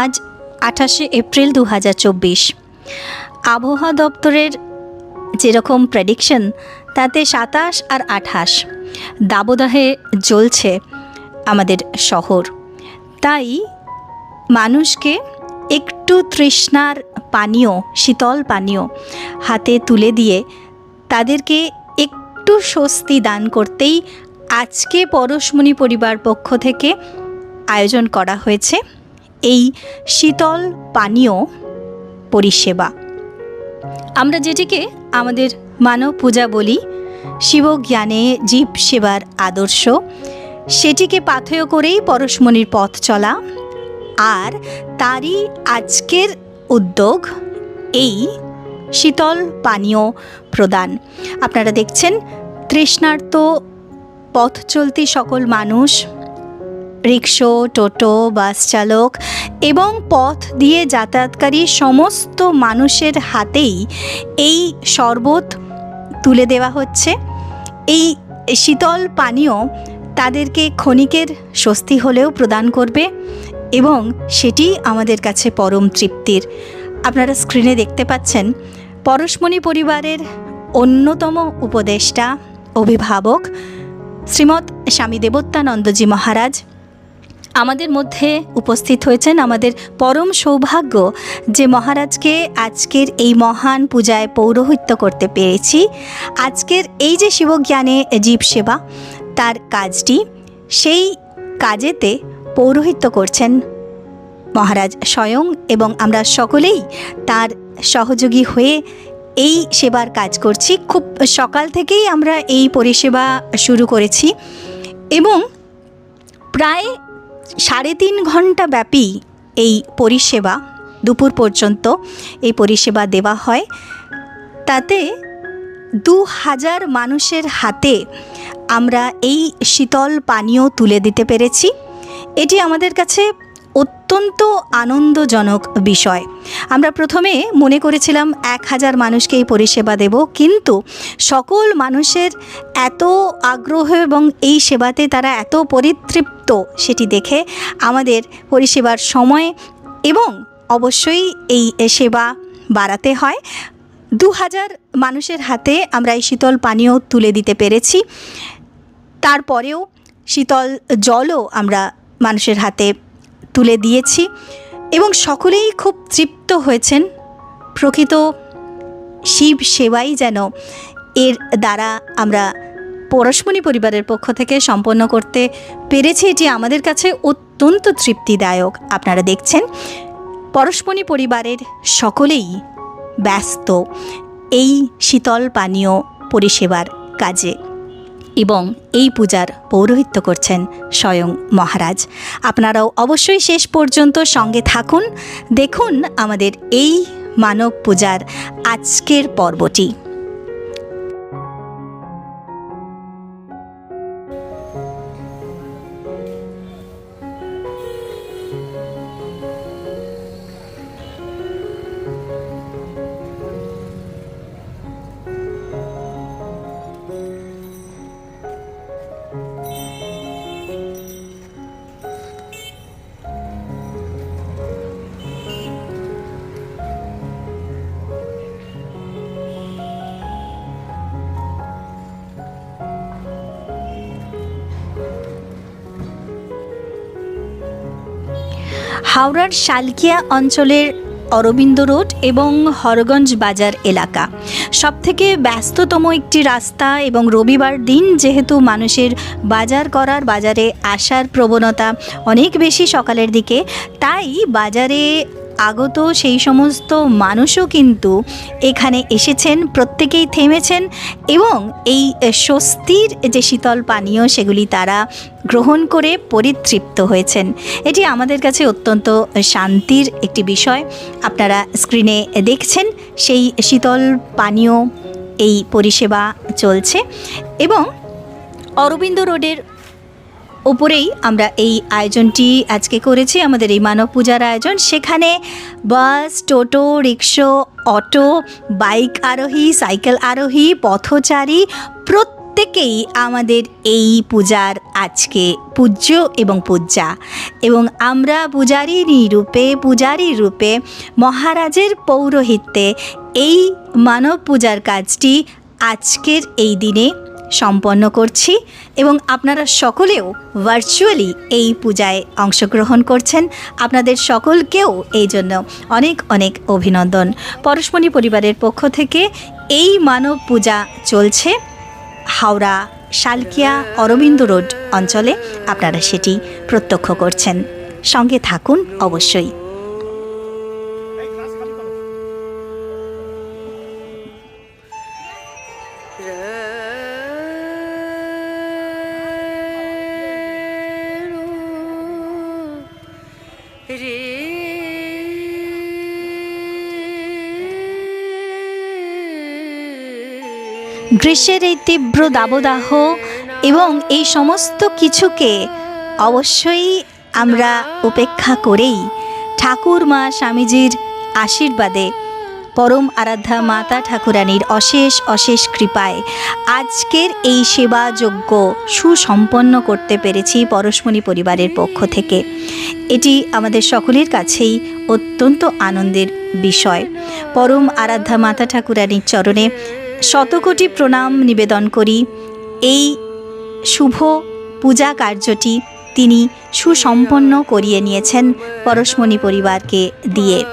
আজ আঠাশে এপ্রিল দু হাজার চব্বিশ। আবহাওয়া দপ্তরের যেরকম প্রেডিকশন তাতে সাতাশ আর আঠাশ। দাবদাহে জ্বলছে আমাদের শহর। তাই মানুষকে একটু তৃষ্ণার পানীয়, শীতল পানীয় হাতে তুলে দিয়ে তাদেরকে একটু স্বস্তি দান করতেই আজকে পরশমণি পরিবার পক্ষ থেকে আয়োজন করা হয়েছে। এই শীতল পানীয় পরিষেবা। আমরা যেটিকে আমাদের মানব পূজা বলি, শিবজ্ঞানে জীব সেবার আদর্শ, সেটিকে পাথেয় করেই পরশমণির পথ চলা, আর তারই আজকের উদ্যোগ এই শীতল পানীয় প্রদান। আপনারা দেখছেন তৃষ্ণার্ত পথ চলতি সকল মানুষ রিক্সো, টোটো, বাস চালক এবং পথ দিয়ে যাতায়াতকারী সমস্ত মানুষের হাতেই এই শরবত তুলে দেওয়া হচ্ছে। এই শীতল পানীয় তাদেরকে ক্ষণিকের স্বস্তি হলেও প্রদান করবে এবং সেটি আমাদের কাছে পরম তৃপ্তির। আপনারা স্ক্রিনে দেখতে পাচ্ছেন পরশমণি পরিবারের অন্যতম উপদেষ্টা, অভিভাবক শ্রীমৎ স্বামী দেবত্যানন্দজি মহারাজ। আমাদের মধ্যে উপস্থিত হয়েছেন আমাদের পরম সৌভাগ্য যে মহারাজকে আজকের এই মহান পূজায় পৌরোহিত্য করতে পেরেছি। আজকের এই যে শিবজ্ঞানে জীব সেবা, তার কাজটি, সেই কাজেতে পৌরোহিত্য করছেন মহারাজ স্বয়ং এবং আমরা সকলেই তার সহযোগী হয়ে এই সেবার কাজ করছি। খুব সকাল থেকেই আমরা এই পরিষেবা শুরু করেছি এবং প্রায় সাড়ে তিন ঘণ্টা ব্যাপী এই পরিষেবা, দুপুর পর্যন্ত এই পরিষেবা দেওয়া হয়। তাতে দু হাজার মানুষের হাতে আমরা এই শীতল পানীয় তুলে দিতে পেরেছি। এটি আমাদের কাছে অত্যন্ত আনন্দজনক বিষয়। আমরা প্রথমে মনে করেছিলাম এক হাজার মানুষকে এই পরিষেবা দেব, কিন্তু সকল মানুষের এত আগ্রহ এবং এই সেবাতে তারা এত পরিতৃপ্ত সেটি দেখে আমাদের পরিষেবার সময় এবং অবশ্যই এই সেবা বাড়াতে হয়। দু হাজার মানুষের হাতে আমরা এই শীতল পানীয় তুলে দিতে পেরেছি। তারপরেও শীতল জলও আমরা মানুষের হাতে তুলে দিয়েছি এবং সকলেই খুব তৃপ্ত হয়েছেন। প্রকৃত শিব সেবাই যেন এর দ্বারা আমরা পরশমণি পরিবারের পক্ষ থেকে সম্পন্ন করতে পেরেছি এটি আমাদের কাছে অত্যন্ত তৃপ্তিদায়ক। আপনারা দেখছেন, পরশমণি পরিবারের সকলেই ব্যস্ত এই শীতল পানীয় পরিষেবার কাজে এবং এই পূজার পৌরোহিত্য করছেন স্বয়ং মহারাজ। আপনারাও অবশ্যই শেষ পর্যন্ত সঙ্গে থাকুন। দেখুন আমাদের এই মানব পূজার আজকের পর্বটি। হাওড়ার শালকিয়া অঞ্চলের অরবিন্দ রোড এবং হরগঞ্জ বাজার এলাকা। সব থেকে ব্যস্ততম একটি রাস্তা এবং রবিবার দিন যেহেতু মানুষের বাজার করার বাজারে আসার প্রবণতা অনেক বেশি সকালের দিকে, তাই বাজারে আগত সেই সমস্ত মানুষও কিন্তু এখানে এসেছেন, প্রত্যেকেই থেমেছেন এবং এই স্বস্তির যে শীতল পানীয় সেগুলি তারা গ্রহণ করে পরিতৃপ্ত হয়েছেন। এটি আমাদের কাছে অত্যন্ত শান্তির একটি বিষয়। আপনারা স্ক্রিনে দেখছেন সেই শীতল পানীয় এই পরিষেবা চলছে এবং অরবিন্দ রোডের উপরেই আমরা এই আয়োজনটি আজকে করেছি, আমাদের এই মানব পূজার আয়োজন। সেখানে বাস, টোটো, রিক্সো, অটো, বাইক আরোহী, সাইকেল আরোহী, পথচারী প্রত্যেক প্রত্যেকেই আমাদের এই পূজার আজকে পূজ্য এবং পূজ্যা এবং আমরা পূজারী রূপে পূজারী রূপে মহারাজের পৌরোহিত্যে এই মানব পূজার কাজটি আজকের এই দিনে সম্পন্ন করছি এবং আপনারা সকলেও ভার্চুয়ালি এই পূজায় অংশগ্রহণ করছেন। আপনাদের সকলকেও এই জন্য অনেক অনেক অভিনন্দন। পরশমণি পরিবারের পক্ষ থেকে এই মানব পূজা চলছে হাওড়া শালকিয়া অরবিন্দ রোড অঞ্চলে। আপনারা সেটি প্রত্যক্ষ করছেন। সঙ্গে থাকুন অবশ্যই। গ্রীষ্মের এই তীব্র দাবদাহ এবং এই সমস্ত কিছুকে অবশ্যই আমরা উপেক্ষা করেই ঠাকুর মা স্বামীজির আশীর্বাদে পরম আরাধ্যা মাতা ঠাকুরানীর অশেষ অশেষ কৃপায় আজকের এই সেবাযজ্ঞ সুসম্পন্ন করতে পেরেছি পরশমণি পরিবারের পক্ষ থেকে। এটি আমাদের সকলের কাছেই অত্যন্ত আনন্দের বিষয়। পরম আরাধ্যা মাতা ঠাকুরানীর চরণে শতকোটি প্রণাম নিবেদন করি। এই শুভ পূজা কার্যটি তিনি সুসম্পন্ন করিয়ে নিয়েছেন পরশমণি পরিবারকে দিয়ে।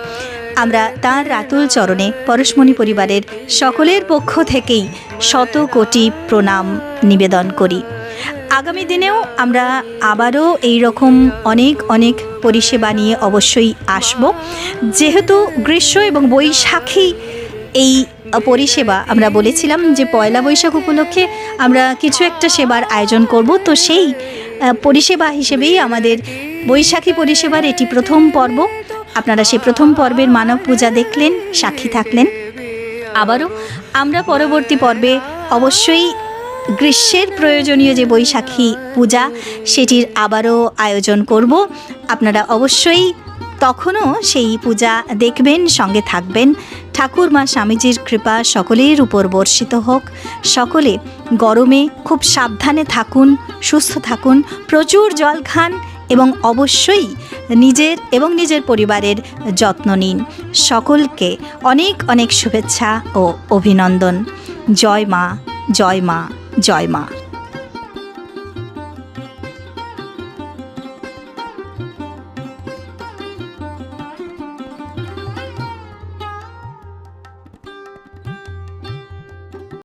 আমরা তার রাতুল চরণে পরশমণি পরিবারের সকলের পক্ষ থেকেই শত কোটি প্রণাম নিবেদন করি। আগামী দিনেও আমরা আবারও এই রকম অনেক অনেক পরিষেবা নিয়ে অবশ্যই আসব। যেহেতু গ্রীষ্ম এবং বৈশাখী এই পরিষেবা। আমরা বলেছিলাম যে পয়লা বৈশাখ উপলক্ষে আমরা কিছু একটা সেবার আয়োজন করব। তো সেই পরিষেবা হিসেবেই আমাদের বৈশাখী পরিষেবার এটি প্রথম পর্ব। আপনারা সেই প্রথম পর্বের মানব পূজা দেখলেন, সাক্ষী থাকলেন। আবারও আমরা পরবর্তী পর্বে অবশ্যই গ্রীষ্মের প্রয়োজনীয় যে বৈশাখী পূজা, সেটির আবারও আয়োজন করব। আপনারা অবশ্যই তখনও সেই পূজা দেখবেন, সঙ্গে থাকবেন। ঠাকুর মা স্বামীজির কৃপা সকলের উপর বর্ষিত হোক। সকলে গরমে খুব সাবধানে থাকুন, সুস্থ থাকুন, প্রচুর জল খান এবং অবশ্যই নিজের এবং নিজের পরিবারের যত্ন নিন। সকলকে অনেক অনেক শুভেচ্ছা ও অভিনন্দন। জয় মা জয় মা জয় মা।